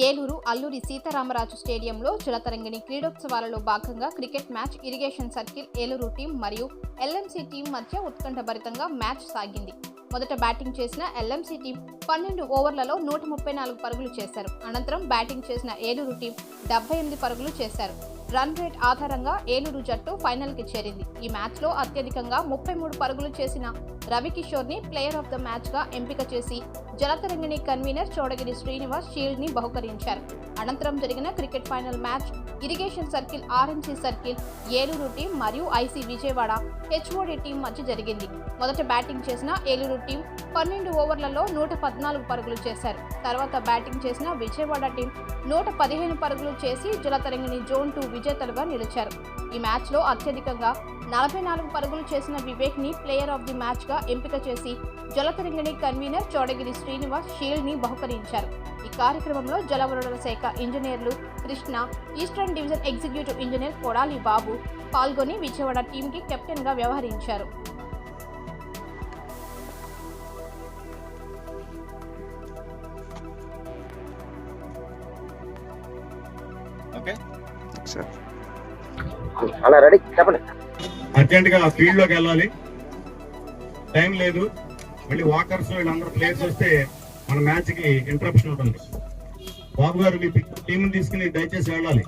ఏలూరు అల్లూరి సీతారామరాజు స్టేడియంలో జలతరంగిణి క్రీడోత్సవాలలో భాగంగా cricket match irrigation circle Eluru team మరియు ఎల్ఎంసీ టీం మధ్య ఉత్కంఠభరితంగా మ్యాచ్ సాగింది. మొదట బ్యాటింగ్ చేసిన ఎల్ఎంసీ టీం పన్నెండు ఓవర్లలో నూట ముప్పై నాలుగు పరుగులు చేశారు. అనంతరం బ్యాటింగ్ చేసిన ఏలూరు టీం డెబ్బై ఎనిమిది పరుగులు చేశారు. రన్ రేట్ ఆధారంగా ఏలూరు జట్టు ఫైనల్కి చేరింది. ఈ మ్యాచ్లో అత్యధికంగా ముప్పై మూడు పరుగులు చేసిన రవికిషోర్ని ప్లేయర్ ఆఫ్ ద మ్యాచ్గా ఎంపిక చేసి జలతరంగిణి కన్వీనర్ చోడగిరి శ్రీనివాస్ షీల్డ్ని బహుకరించారు. అనంతరం జరిగిన cricket final match irrigation circle RNC circle Eluru team మరియు ఐసీ విజయవాడ హెచ్ఓడి టీం మధ్య జరిగింది. మొదట బ్యాటింగ్ చేసిన ఏలూరు టీం పన్నెండు ఓవర్లలో నూట పద్నాలుగు పరుగులు చేశారు. తర్వాత బ్యాటింగ్ చేసిన విజయవాడ టీం నూట పదిహేను పరుగులు చేసి జలతరంగిణి జోన్ టూ విజేతలుగా నిలిచారు. ఈ మ్యాచ్లో అత్యధికంగా నలభై నాలుగు పరుగులు చేసిన వివేక్ని ప్లేయర్ ఆఫ్ ది మ్యాచ్గా ఎంపిక చేసి జలతరంగిణి కన్వీనర్ చోడగిరి శ్రీనివాస్ షీల్డ్ని బహుకరించారు. ఈ కార్యక్రమంలో జలవనరుల శాఖ ఇంజనీర్లు Krishna eastern division executive engineer Kodali Babu పాల్గొని విజయవాడ టీంకి కెప్టెన్గా వ్యవహరించారు. అలా రెడీ చెప్పండి. అర్జెంట్గా ఫీల్డ్లోకి వెళ్ళాలి. టైం లేదు. మళ్ళీ వాకర్స్ వీళ్ళందరూ ప్లేయర్స్ వస్తే మన మ్యాచ్కి ఇంటరప్షన్ ఉంటుంది బాబు గారు మీ టీం తీసుకుని దయచేసి వెళ్ళాలి.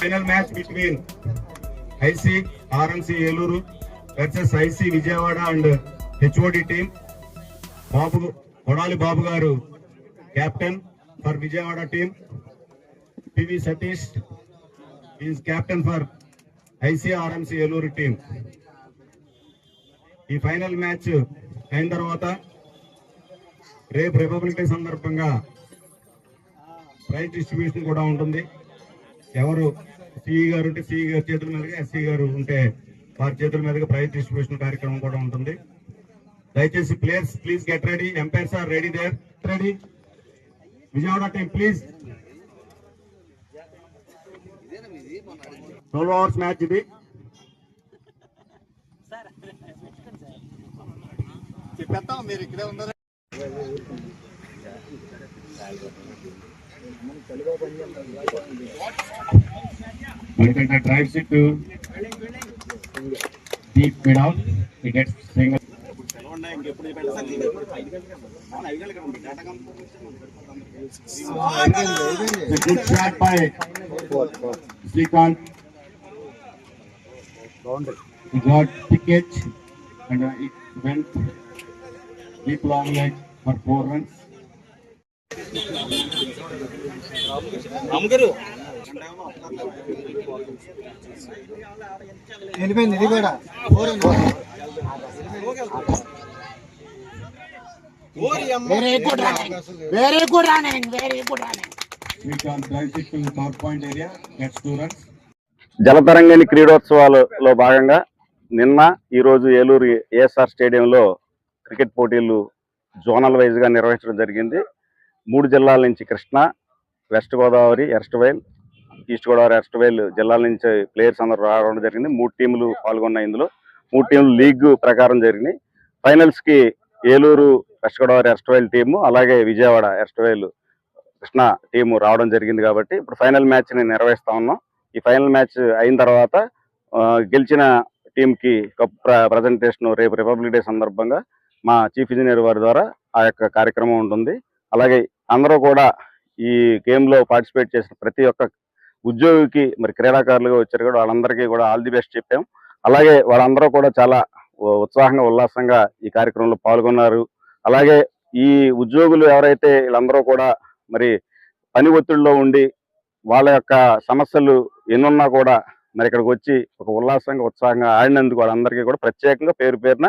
Final match between IC RNC Eluru versus IC Vijayawada and HOD team Babu Kodali Babu గారు captain for Vijayawada team PV Satish is captain for ICRMC Eluru team ఈ ఫైనల్ మ్యాచ్ అయిన తర్వాత రేపు రిపబ్లిక్ డే సందర్భంగా prize distribution కూడా ఉంటుంది. ఎవరు CE గారు ఉంటే సిఈ గారి చేతుల మీదుగా ఎస్సీ గారు ఉంటే వారి చేతుల మీదుగా ప్రైజ్ డిస్ట్రిబ్యూషన్ కార్యక్రమం కూడా ఉంటుంది. దయచేసి players please get ready umpires are ready there ready Vijayawada team please twelve overs match ఇది. చెప్పేస్తాం మీరు ఇక్కడే ఉన్నారు? Drive sit deep mid out wicket single good shot by Srikanth He got ticket and uh, it went deep long leg for four runs. వెళ్ళిపోయింది ఇది కూడా it to the power point area, gets two runs. Jalatarangini క్రీడోత్సవాలలో భాగంగా నిన్న ఈరోజు Eluru ASR స్టేడియంలో cricket పోటీలు zonal వైజ్గా నిర్వహించడం జరిగింది. మూడు జిల్లాల నుంచి Krishna West Godavari erstwhile East Godavari erstwhile జిల్లాల నుంచి ప్లేయర్స్ అందరూ రావడం జరిగింది. మూడు టీములు పాల్గొన్నాయి ఇందులో. మూడు టీములు లీగ్ ప్రకారం జరిగినాయి. ఫైనల్స్కి Eluru West Godavari erstwhile team అలాగే విజయవాడ ఎర్స్ట్వైల్ కృష్ణా టీము రావడం జరిగింది కాబట్టి ఇప్పుడు ఫైనల్ మ్యాచ్ని నిర్వహిస్తా ఉన్నాం. ఈ ఫైనల్ మ్యాచ్ అయిన తర్వాత గెలిచిన టీంకి కప్ ప్రజెంటేషన్ రేపు రిపబ్లిక్ డే సందర్భంగా మా చీఫ్ ఇంజనీర్ వారి ద్వారా ఆ యొక్క కార్యక్రమం ఉంటుంది. అలాగే అందరూ కూడా ఈ గేమ్లో పార్టిసిపేట్ చేసిన ప్రతి ఒక్క ఉద్యోగికి మరి క్రీడాకారులుగా వచ్చారు కూడా వాళ్ళందరికీ కూడా ఆల్ ది బెస్ట్ చెప్పాం. అలాగే వాళ్ళందరూ కూడా చాలా ఉత్సాహంగా ఉల్లాసంగా ఈ కార్యక్రమంలో పాల్గొన్నారు. అలాగే ఈ ఉద్యోగులు ఎవరైతే వీళ్ళందరూ కూడా మరి పని ఒత్తిడిలో ఉండి వాళ్ళ యొక్క సమస్యలు ఎన్నున్నా కూడా మరి ఇక్కడికి వచ్చి ఒక ఉల్లాసంగా ఉత్సాహంగా ఆడినందుకు వాళ్ళందరికీ కూడా ప్రత్యేకంగా పేరు పేరున